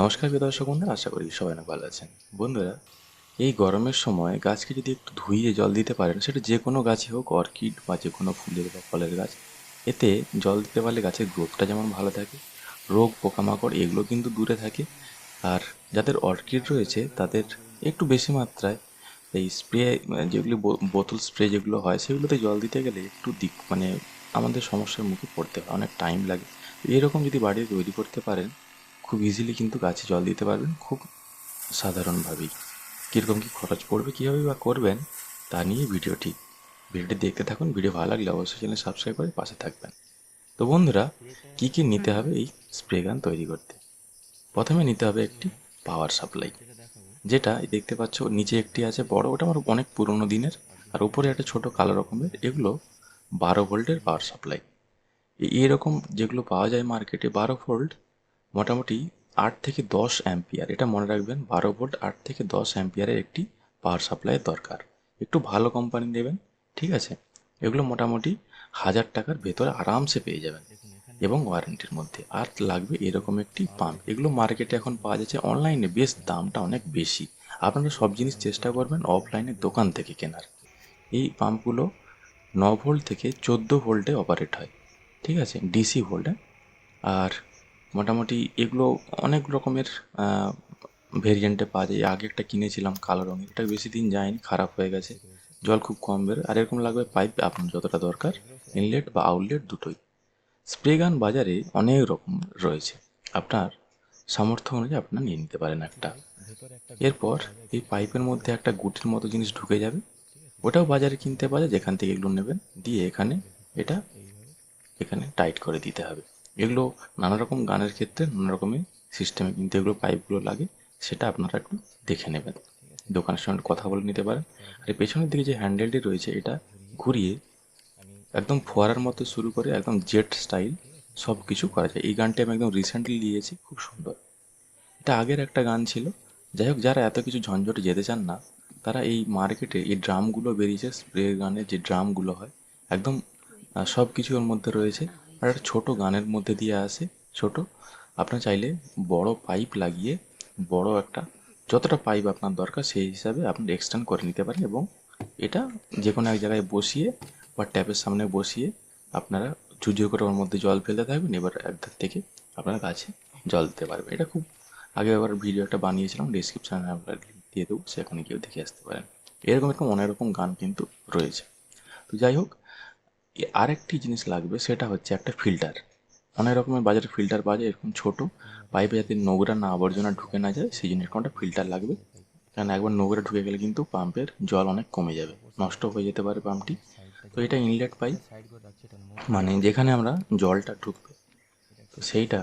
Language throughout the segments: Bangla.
নমস্কার প্রিয় দর্শক বন্ধুরা, আশা করি সবাই অনেক ভালো আছেন। বন্ধুরা, এই গরমের সময় গাছকে যদি একটু ধুইয়ে জল দিতে পারেন, সেটা যে কোনো গাছই হোক, অর্কিড বা যে কোনো ফুলের বা ফলের গাছ, এতে জল দিতে পারলে গাছের গ্রোথটা যেমন ভালো থাকে, রোগ, পোকামাকড় এগুলো কিন্তু দূরে থাকে। আর যাদের অর্কিড রয়েছে, তাদের একটু বেশি মাত্রায় এই স্প্রে, যেগুলি বোতল স্প্রে যেগুলো হয়, সেগুলোতে জল দিতে গেলে একটু দিক মানে আমাদের সমস্যার মুখে পড়তে হয়, অনেক টাইম লাগে। এরকম যদি বাড়ি তৈরি করতে পারেন খুব ইজিলি কিন্তু গাছে জল দিতে পারবেন, খুব সাধারণভাবেই। কীরকম কী খরচ পড়বে, কীভাবে বা করবেন, তা নিয়ে ভিডিওটি ভিডিওটি দেখতে থাকুন ভিডিও ভালো লাগলে অবশ্যই চ্যানেল সাবস্ক্রাইব করে পাশে থাকবেন। তো বন্ধুরা, কী কী নিতে হবে এই স্প্রে গান তৈরি করতে? প্রথমে নিতে হবে একটি পাওয়ার সাপ্লাই যেটা দেখতে পাচ্ছ নিচে একটি আছে বড়, ওটা আমার অনেক পুরনো দিনের, আর উপরে একটা ছোট কালো রকমের, এগুলো বারো ভোল্টের পাওয়ার সাপ্লাই এরকম যেগুলো পাওয়া যায় মার্কেটে বারো ভোল্ট মোটামুটি আট থেকে দশ অ্যাম্পিয়ার। এটা মনে রাখবেন, বারো ভোল্ট আট থেকে দশ অ্যাম্পিয়ারের একটি পাওয়ার সাপ্লাইয়ের দরকার। একটু ভালো কোম্পানি নেবেন, ঠিক আছে? এগুলো মোটামুটি হাজার টাকার ভেতরে আরামসে পেয়ে যাবেন এবং ওয়ারেন্টির মধ্যে। আর লাগবে এরকম একটি পাম্প এগুলো মার্কেটে এখন পাওয়া যাচ্ছে অনলাইনে বেশ দামটা অনেক বেশি। আপনারা সব জিনিস চেষ্টা করবেন অফলাইনে দোকান থেকে কেনার। এই পাম্পগুলো ন ভোল্ট থেকে চোদ্দ ভোল্টে অপারেট হয়, ঠিক আছে? ডিসি ভোল্টে। আর মোটামুটি এগুলো অনেক রকমের ভেরিয়েন্টে পাওয়া যায়। আগে একটা কিনেছিলাম কালো রঙের। এটা বেশি দিন যায়নি, খারাপ হয়ে গেছে। জল খুব কম বের। আর এরকম লাগবে পাইপ, আপনার যতটা দরকার, ইনলেট বা আউটলেট দুটোই। স্প্রে গান বাজারে অনেক রকম রয়েছে। আপনার সামর্থ্য অনুযায়ী আপনার নিয়ে নিতে পারেন একটা। এরপর এই পাইপের মধ্যে একটা গুটির মতো জিনিস ঢুকে যাবে। ওটাও বাজারে কিনতে পারে যেখান থেকে এগুলো নেবেন। দিয়ে এখানে এটা, এখানে টাইট করে দিতে হবে। এগুলো নানা রকম গানের ক্ষেত্রে নানা রকমের সিস্টেমে কিন্তু এগুলো পাইপগুলো লাগে, সেটা আপনারা একটু দেখে নেবেন। দোকানের সঙ্গে কথা বলে নিতে পারেন। আর পেছনের দিকে যে হ্যান্ডেলটি রয়েছে, এটা ঘুরিয়ে একদম ফোয়ারার মতো শুরু করে একদম জেট স্টাইল সব কিছু করা যায়। এই গানটি আমি একদম রিসেন্টলি নিয়েছি খুব সুন্দর। এটা আগের একটা গান ছিল। যাই হোক, যারা এত কিছু ঝঞ্ঝটে যেতে চান না, তারা এই মার্কেটে এই ড্রামগুলো বেরিয়েছে, স্প্রে গানের যে ড্রামগুলো হয়, একদম সব কিছু ওর মধ্যে রয়েছে। আর একটা ছোটো গানের মধ্যে দিয়ে আসে, ছোট। আপনার চাইলে বড় পাইপ লাগিয়ে, বড় একটা, যতটা পাইপ আপনার দরকার সেই হিসাবে আপনি এক্সটেন্ড করে নিতে পারেন এবং এটা যে কোনো এক জায়গায় বসিয়ে বা ট্যাপের সামনে বসিয়ে আপনারা চুজো করে ওর মধ্যে জল ফেলতে থাকবেন, এবার একধার থেকে আপনার গাছে জল দিতে পারবে এটা খুব আগে আবার ভিডিও একটা বানিয়েছিলাম ডিসক্রিপশানে আপনার দিয়ে দেবো, সেখানে গিয়েও দেখে আসতে পারেন। এরকম এরকম অনেক রকম গান কিন্তু রয়েছে। তো যাই হোক আরেকটি জিনিস লাগবে, সেটা হচ্ছে একটা ফিল্টার। অনেক রকমের বাজারে ফিল্টার পাওয়া যায়, এরকম ছোট। পাইপে যাতে নোংরা না, আবর্জনা ঢুকে না যায়, সেই জন্য একটা ফিল্টার লাগবে। কারণ একবার নোংরা ঢুকে গেলে কিন্তু পাম্পের জল অনেক কমে যাবে, নষ্ট হয়ে যেতে পারে পাম্পটি। তো এটা ইনলেট পাইপ মানে যেখানে আমরা জলটা ঢুকবে, তো সেইটা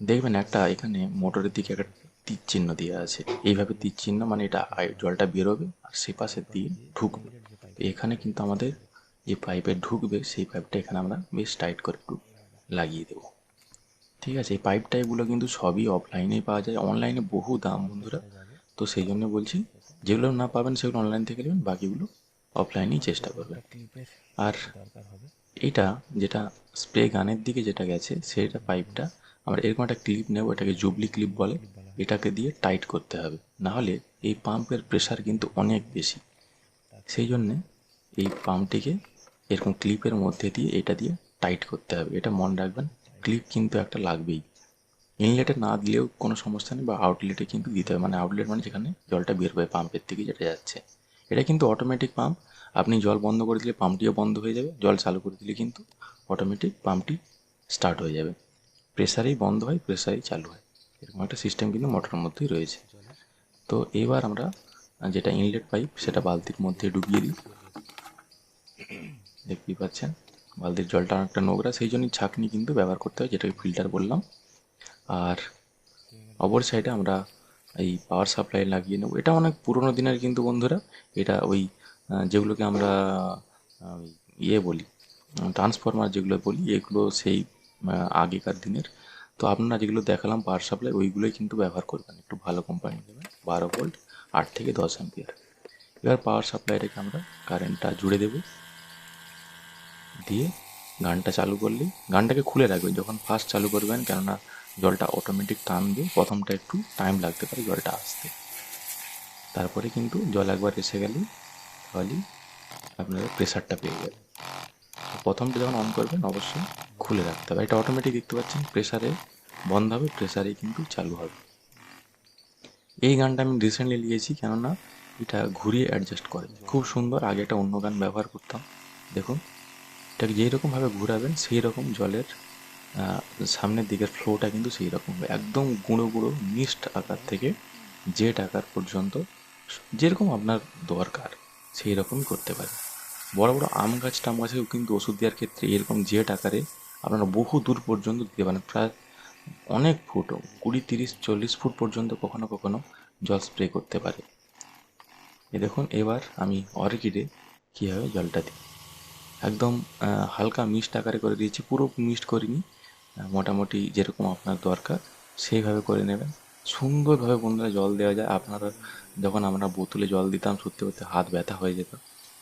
দেখবেন একটা এখানে মোটরের দিকে একটা তীর চিহ্ন দেওয়া আছে। এইভাবে তীর চিহ্ন মানে এটা জলটা বেরোবে আর সে পাশে দিয়ে ঢুকবে। এখানে কিন্তু আমাদের যে পাইপে ঢুকবে, সেই পাইপটা এখানে আমরা বেশ টাইট করে একটু লাগিয়ে দেবো। ঠিক আছে, এই পাইপ টাইপগুলো কিন্তু সবই অফলাইনেই পাওয়া যায় অনলাইনে বহু দাম বন্ধুরা। তো সেই জন্য বলছি, যেগুলো না পাবেন সেগুলো অনলাইন থেকে নেবেন, বাকিগুলো অফলাইনেই চেষ্টা করবেন। আর এটা যেটা স্প্রে গানের দিকে যেটা গেছে, সেটা পাইপটা আমরা এরকম একটা ক্লিপ নেব, এটাকে জুবলি ক্লিপ বলে। এটাকে দিয়ে টাইট করতে হবে। না হলে এই পাম্পের প্রেশার কিন্তু অনেক বেশি। সেই জন্যে এই পাম্পটিকে এরকম ক্লিপের মধ্যে দিয়ে এটা দিয়ে টাইট করতে হবে। এটা মনে রাখবেন ক্লিপ কিন্তু একটা লাগবেই। ইনলেটে না দিলেও কোনো সমস্যা নেই বা আউটলেটে কিন্তু দিতে হবে। মানে আউটলেট মানে যেখানে জলটা বের হবে পাম্পের থেকে যেটা যাচ্ছে। এটা কিন্তু অটোমেটিক পাম্প আপনি জল বন্ধ করে দিলে পাম্পটিও বন্ধ হয়ে যাবে। জল চালু করে দিলে কিন্তু অটোমেটিক পাম্পটি স্টার্ট হয়ে যাবে। প্রেসারেই বন্ধ হয়, প্রেসারেই চালু হয়। এরকম একটা সিস্টেম কিন্তু মোটরের মধ্যেই রয়েছে। তো এবার আমরা যেটা ইনলেট পাইপ সেটা বালতির মধ্যে ডুবিয়ে দিই। দেখতেই পাচ্ছেন। বালতির জলটা অনেকটা নোংরা সেই জন্যই ছাঁকনি কিন্তু ব্যবহার করতে হয়, যেটাকে ফিল্টার বললাম। আর অপর সাইডে আমরা এই পাওয়ার সাপ্লাই লাগিয়ে নেব। এটা অনেক পুরোনো দিনের কিন্তু বন্ধুরা। এটা ওই যেগুলোকে আমরা ইয়ে বলি ট্রান্সফরমার যেগুলো বলি, এগুলো সেই আগেকার দিনের। তো আপনারা যেগুলো দেখালাম পাওয়ার সাপ্লাই ওইগুলোই কিন্তু ব্যবহার করবেন একটু ভালো কোম্পানি দেবেন বারো ভোল্ট আট থেকে দশ অ্যাম্পিয়ার এবার পাওয়ার সাপ্লাইটাকে আমরা কারেন্টটা জুড়ে দেবো। দিয়ে গানটা চালু করলেই গানটাকে খুলে রাখবেন যখন ফার্স্ট চালু করবেন কেননা জলটা অটোমেটিক টানবে প্রথমটা একটু টাইম লাগতে পারে জলটা আসতে। তারপরে কিন্তু জল একবার এসে গেলে তাহলেই আপনারা প্রেশারটা পেয়ে যাবেন। প্রথমটা যখন অন করবেন, অবশ্যই খুলে রাখতে হবে। এটা অটোমেটিক দেখতে পাচ্ছেন প্রেশারে বন্ধ হবে প্রেসারেই কিন্তু চালু হবে। এই গানটা আমি রিসেন্টলি নিয়েছি কেননা এটা ঘুরিয়ে অ্যাডজাস্ট করে। খুব সুন্দর, আগে একটা অন্য গান ব্যবহার করতাম। দেখুন এটাকে যেই রকমভাবে ঘুরাবেন, সেই রকম জলের সামনের দিকের ফ্লোটা কিন্তু সেই রকম হবে। একদম গুঁড়ো গুঁড়ো মিস্ট আকার থেকে জেট আকার পর্যন্ত যেরকম আপনার দরকার, সেই রকমই করতে পারে বড় বড় আম গাছ টাম গাছেও কিন্তু ওষুধ দেওয়ার ক্ষেত্রে এরকম জেট আকারে আপনারা বহু দূর পর্যন্ত দিতে পারেন। প্রায় অনেক ফুট কুড়ি, তিরিশ, চল্লিশ ফুট পর্যন্ত কখনো কখনো জল স্প্রে করতে পারে। এ দেখুন, এবার আমি অর্কিডে কীভাবে জলটা দিই। একদম হালকা মিষ্ট আকারে করে দিয়েছি, পুরো মিষ্ট করিনি। মোটামুটি যেরকম আপনার দরকার, সেইভাবে করে নেবেন। সুন্দরভাবে বন্ধুরা জল দেওয়া যায়। আপনারা যখন আমরা বোতলে জল দিতাম, সত্যি সত্যি হাত ব্যথা হয়ে যেত।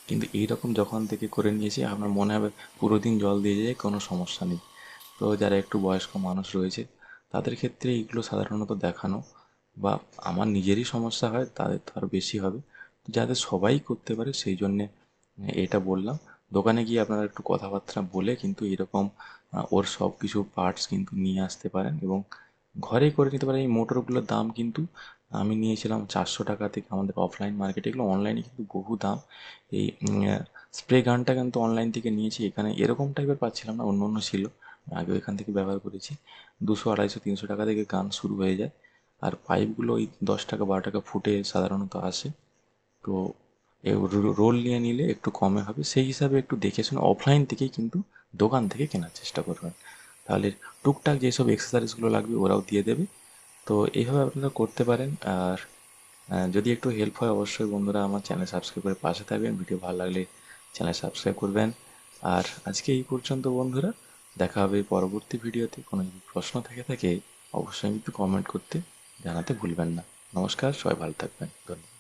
কিন্তু এইরকম যখন থেকে করে নিয়েছি, আপনার মনে হবে পুরো দিন জল দিয়ে যায়, কোনো সমস্যা নেই। তো যারা একটু বয়স্ক মানুষ রয়েছে, তাদের ক্ষেত্রে এইগুলো সাধারণত দেখানো বা আমার নিজেরই সমস্যা হয়, তাদের তো আরও বেশি হবে। যাতে সবাই করতে পারে, সেই জন্যে এটা বললাম। দোকানে গিয়ে আপনারা একটু কথাবার্তা বলে কিন্তু এরকম ওর সব কিছু পার্টস কিন্তু নিয়ে আসতে পারেন এবং ঘরেই করে নিতে পারেন। এই মোটরগুলোর দাম কিন্তু আমি নিয়েছিলাম চারশো টাকা থেকে আমাদের অফলাইন মার্কেটে এগুলো অনলাইনে কিন্তু বহু দাম। এই স্প্রে গানটা কিন্তু অনলাইন থেকে নিয়েছি। এখানে এরকম টাইপের পাচ্ছিলাম না, অন্য অন্য ছিল। আগেও এখান থেকে ব্যবহার করেছি। দুশো, আড়াইশো, তিনশো টাকা থেকে গান শুরু হয়ে যায়। আর পাইপগুলো ওই দশ টাকা, বারো টাকা ফুটে সাধারণত আসে। তো রোল নিয়ে নিলে একটু কমে হবে। সেই হিসাবে একটু দেখে শুনে অফলাইন থেকেই কিন্তু দোকান থেকে কেনার চেষ্টা করবেন। তাহলে টুকটাক যেসব এক্সারসাইজগুলো লাগবে ওরাও দিয়ে দেবে। তো এইভাবে আপনারা করতে পারেন। আর যদি একটু হেল্প হয় অবশ্যই বন্ধুরা আমার চ্যানেল সাবস্ক্রাইব করে পাশে থাকবেন। ভিডিও ভালো লাগলে চ্যানেল সাবস্ক্রাইব করবেন। আর আজকে এই পর্যন্ত বন্ধুরা, দেখা হবে পরবর্তী ভিডিওতে। কোনো যদি প্রশ্ন থেকে থাকে, অবশ্যই কিন্তু কমেন্ট করতে জানাতে ভুলবেন না। নমস্কার, সবাই ভালো থাকবেন। ধন্যবাদ।